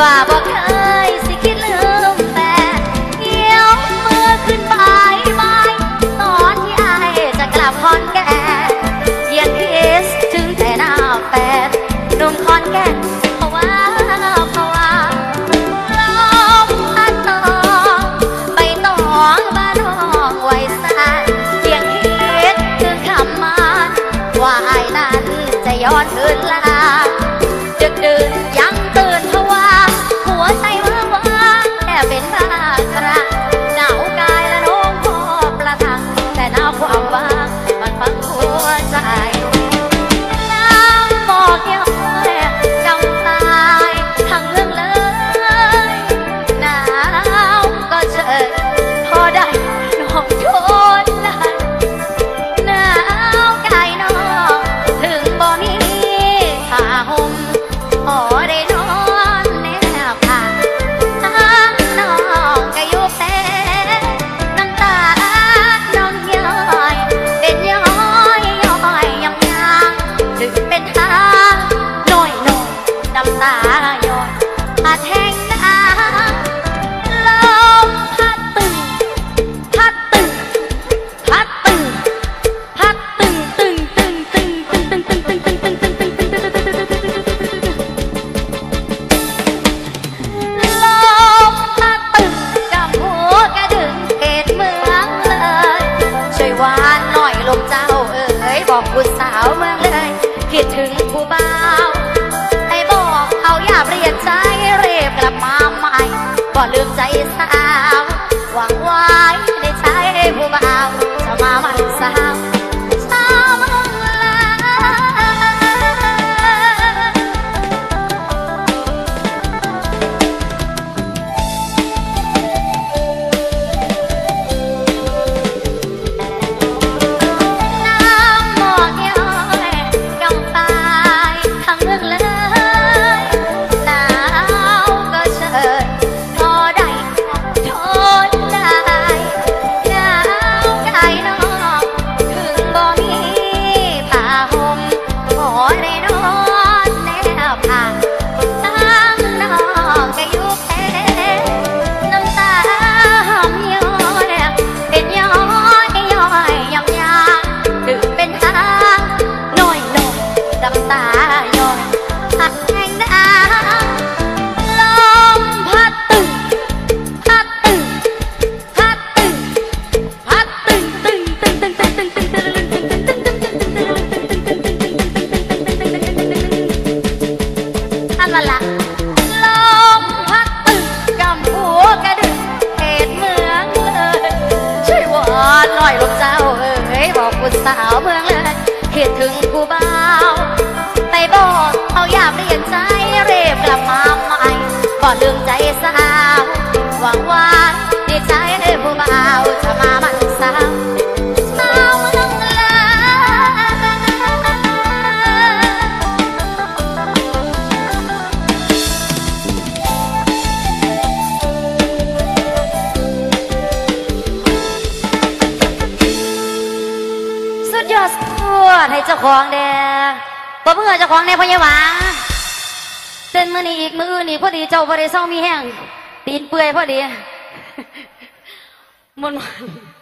ว่าบอกเคยสิคิดลืมแฟนเงี้ยวมื่อขึ้นไปไบาตอนที่ไอจะกลับคอนแก่นยังคิดถึงแต่หน้าแฟนนุ่มคอนแก่นเพราว่าเพราะว่าลมพัองใบตองบ้านห้องไว้สั้นยังคิดถึงคำมัว่าไอนั้นจะย้อนคืนลา ตาหยดผัดแห้งน้ำลมพัดตึง พัดตึง พัดตึง พัดตึงตึงตึงตึงตึงตึงตึงตึงตึงตึงตึงตึงตึงตึงตึงตึงตึงตึงลมพัดตึงกับหัวกระดึงเขตเมืองเลย ช่วยหวานหน่อยลมเจ้าเอ๋ยบอกผู้สาว บ่ลืมใจสา đậm tà rồi hạt anh đã. Lòng hát từ hát từ hát từ hát từ. Từng từng từng từng từng từng từng anh là lạc lòng hát từ cầm búa cái đừng hết mương lên chơi bỏ nói lúc sao ơi bỏ quần xảo mương lên คิดถึงผู้บ้า อกเอายามเรียนใจเรียบกลับมาใหม่บ่ลืมใจสาวหวังว่าดีใจได้ผู้เบาจะมามันสาวสาวเมืองลาสุดยอดสุดให้เจ้าของแดง ปะเมื่อเจ้าของในพยาหวังเต้นมือนี้อีกมืออื่นอีกพอดีเจ้าพอดีเศร้ามีแห้งตีนเปื่อยพอดีมวนๆ